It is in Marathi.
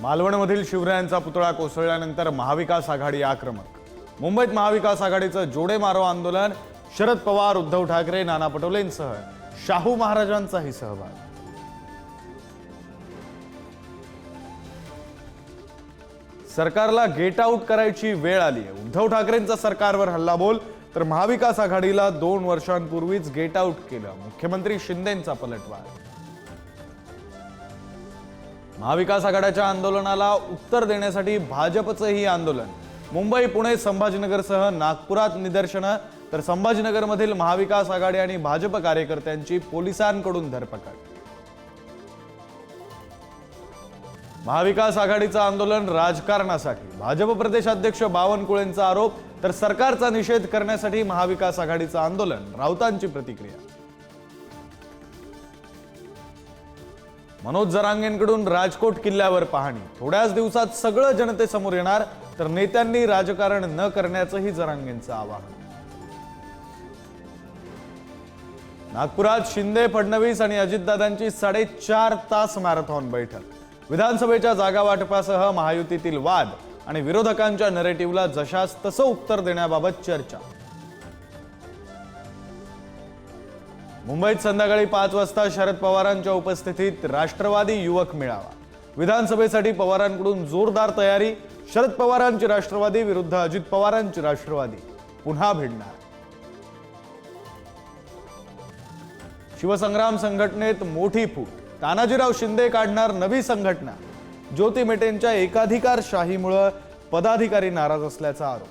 मालवणमधील शिवरायांचा पुतळा कोसळल्यानंतर महाविकास आघाडी आक्रमक. मुंबईत महाविकास आघाडीचं जोडे मारो आंदोलन शरद पवार उद्धव ठाकरे नाना पटोलेंसह शाहू महाराजांचाही सहभाग. सरकारला गेट आऊट करायची वेळ आली आहे. उद्धव ठाकरेंचा सरकारवर हल्लाबोल तर महाविकास आघाडीला दोन वर्षांपूर्वीच गेट आऊट केलं. मुख्यमंत्री शिंदेंचा पलटवार. महाविकास आघाड्याच्या आंदोलनाला उत्तर देण्यासाठी भाजपचंही आंदोलन. मुंबई पुणे संभाजीनगरसह नागपुरात निदर्शनं तर संभाजीनगरमधील महाविकास आघाडी आणि भाजप कार्यकर्त्यांची पोलिसांकडून धरपकड. महाविकास आघाडीचं आंदोलन राजकारणासाठी. भाजप प्रदेशाध्यक्ष बावनकुळेंचा आरोप तर सरकारचा निषेध करण्यासाठी महाविकास आघाडीचं आंदोलन राऊतांची प्रतिक्रिया. मनोज जरांगेंकडून राजकोट किल्ल्यावर पाहणी. थोड्याच दिवसात सगळं जनतेसमोर येणार तर नेत्यांनी राजकारण न करण्याचंही जरांगेंचं आवाहन. नागपुरात शिंदे फडणवीस आणि अजितदादांची साडेचार तास मॅरेथॉन बैठक. विधानसभेच्या जागा वाटपासह महायुतीतील वाद आणि विरोधकांच्या नरेटिव्हला जशास तसं उत्तर देण्याबाबत चर्चा. मुंबईत संध्याकाळी पाच वाजता शरद पवारांच्या उपस्थितीत राष्ट्रवादी युवक मेळावा. विधानसभेसाठी पवारांकडून जोरदार तयारी शरद पवारांची राष्ट्रवादी विरुद्ध अजित पवारांची राष्ट्रवादी. पुन्हा भिडणार. शिवसंग्राम संघटनेत मोठी फूट. तानाजीराव शिंदे काढणार नवी संघटना. ज्योती मेटेंच्या एकाधिकार शाहीमुळं पदाधिकारी नाराज असल्याचा आरोप.